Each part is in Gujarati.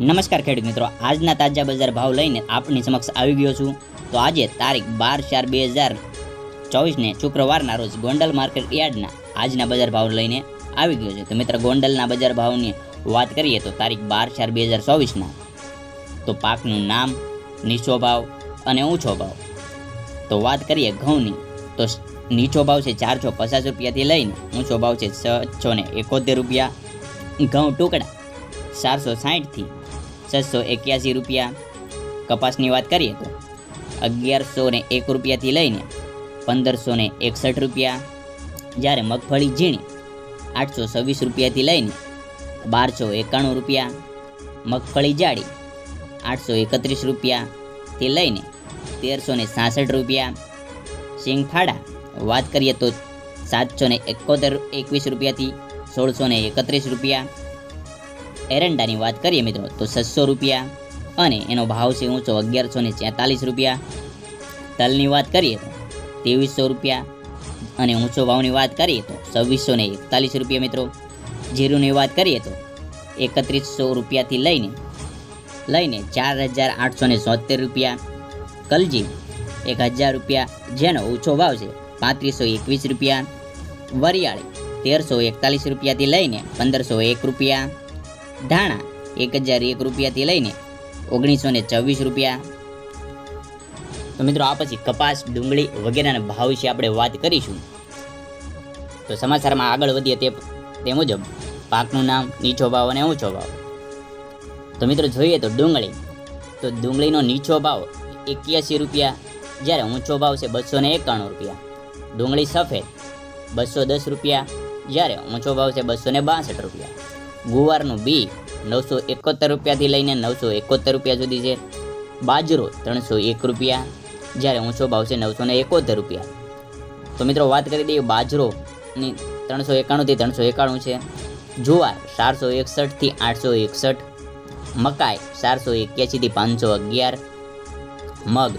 નમસ્કાર ખેડૂત મિત્રો. આજના તાજા બજાર ભાવ લઈને આપની સમક્ષ આવી ગયો છું. તો આજે તારીખ બાર ચાર બે હજાર ચોવીસને શુક્રવારના રોજ ગોંડલ માર્કેટ યાર્ડના આજના બજાર ભાવ લઈને આવી ગયો છે. તો મિત્ર, ગોંડલના બજાર ભાવની વાત કરીએ તો તારીખ બાર ચાર બે હજાર ચોવીસના. તો પાકનું નામ, નીચો ભાવ અને ઊંચો ભાવ. તો વાત કરીએ ઘઉંની. તો નીચો ભાવ છે ચારસો પચાસ રૂપિયાથી લઈને ઊંચો ભાવ છે છસો ને એકોતેર રૂપિયા. ઘઉં ટુકડા ચારસો સાહીઠથી છસો એક્યાસી રૂપિયા. કપાસની વાત કરીએ તો અગિયારસો ને એક રૂપિયાથી લઈને પંદરસો ને એકસઠ રૂપિયા. જ્યારે મગફળી ઝીણી આઠસો છવ્વીસ રૂપિયાથી લઈને બારસો એકાણું રૂપિયા. મગફળી જાડી આઠસો એકત્રીસ રૂપિયાથી લઈને તેરસો ને સાસઠ રૂપિયા. સિંગફાડા વાત કરીએ તો સાતસો ને એકોતેર એકવીસ રૂપિયાથી સોળસો ને એકત્રીસ રૂપિયા. એરંડાની વાત કરીએ મિત્રો, તો છસો રૂપિયા. અને એનો ભાવ છે ઊંચો અગિયારસો ને છેતાલીસ રૂપિયા. તલની વાત કરીએ તો ત્રેવીસો રૂપિયા. અને ઊંચો ભાવની વાત કરીએ તો છવ્વીસો ને એકતાલીસ રૂપિયા મિત્રો. જીરુની વાત કરીએ તો એકત્રીસો રૂપિયાથી લઈને લઈને ચાર હજાર આઠસો ને સોતેર રૂપિયા. કલજી એક હજાર રૂપિયા, જેનો ઊંચો ભાવ છે પાંત્રીસો એકવીસ રૂપિયા. વરિયાળી તેરસો એકતાલીસ રૂપિયાથી લઈને પંદરસો એક રૂપિયા. ધાણા એક હજાર એક રૂપિયાથી લઈને ઓગણીસો ને ચોવીસ રૂપિયા. તો મિત્રો, આ પછી કપાસ, ડુંગળી વગેરેના ભાવ વિશે આપણે વાત કરીશું. તો સમાચારમાં આગળ વધીએ તે તે મુજબ, પાકનું નામ, નીચો ભાવ અને ઊંચો ભાવ. તો મિત્રો, જોઈએ તો ડુંગળી. તો ડુંગળીનો નીચો ભાવ એક્યાસી રૂપિયા, જ્યારે ઊંચો ભાવ છે બસો ને એકાણું રૂપિયા. ડુંગળી સફેદ, બસો દસ રૂપિયા, જ્યારે ઊંચો ભાવ છે બસો ને બાસઠ રૂપિયા. ગુવારનું બી નવસો એકોતેર રૂપિયાથી લઈને નવસો એકોતેર રૂપિયા સુધી છે. બાજરો ત્રણસો એક રૂપિયા, જ્યારે ઊંચો ભાવ છે નવસો ને એકોતેર રૂપિયા. તો મિત્રો વાત કરી દઈએ બાજરોની ત્રણસો એકાણુંથી ત્રણસો એકાણું છે. જુવાર ચારસો એકસઠથી આઠસો એકસઠ. મકાઈ ચારસો એક્યાસીથી પાંચસો અગિયાર. મગ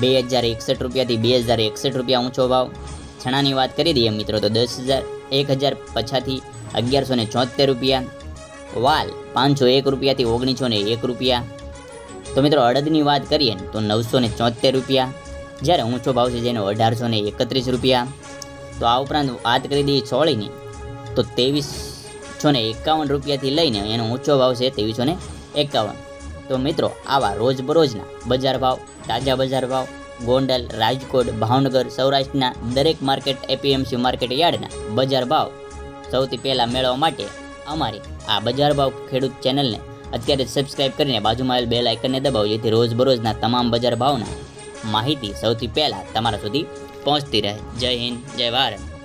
બે હજાર એકસઠ રૂપિયાથી બે હજાર એકસઠ રૂપિયા ઊંચો ભાવ. છણાની વાત કરી દઈએ મિત્રો, તો દસ હજાર, એક હજાર પછાથી અગિયારસો ને ચોતેર રૂપિયા. વાલ, પાંચસો એક રૂપિયાથી ઓગણીસો ને એક રૂપિયા. તો મિત્રો, અડદની વાત કરીએ તો નવસો ને ચોતેર રૂપિયા. જ્યારે ઊંચો ભાવ છે, જેનો અઢારસો ને એકત્રીસ રૂપિયા. તો આ ઉપરાંત વાત કરી દઈએ ચોળીની, તો ત્રેવીસો ને એકાવન રૂપિયાથી લઈને એનો ઊંચો ભાવ છે, ત્રેવીસો ને એકાવન. તો મિત્રો, આવા રોજબરોજના બજાર ભાવ, તાજા બજાર ભાવ ગોંડલ, રાજકોટ, ભાવનગર, સૌરાષ્ટ્રના દરેક માર્કેટ એપીએમસી માર્કેટ યાર્ડના બજાર ભાવ સૌથી પહેલાં મેળવવા માટે અમારી આ બજાર ભાવ ખેડૂત ચેનલને અત્યારે સબસ્ક્રાઇબ કરીને બાજુમાં આવેલ બેલ આઇકનને દબાવો, જેથી રોજબરોજના તમામ બજાર ભાવના માહિતી સૌથી પહેલાં તમારા સુધી પહોંચતી રહે. જય હિન્દ, જય ભારત.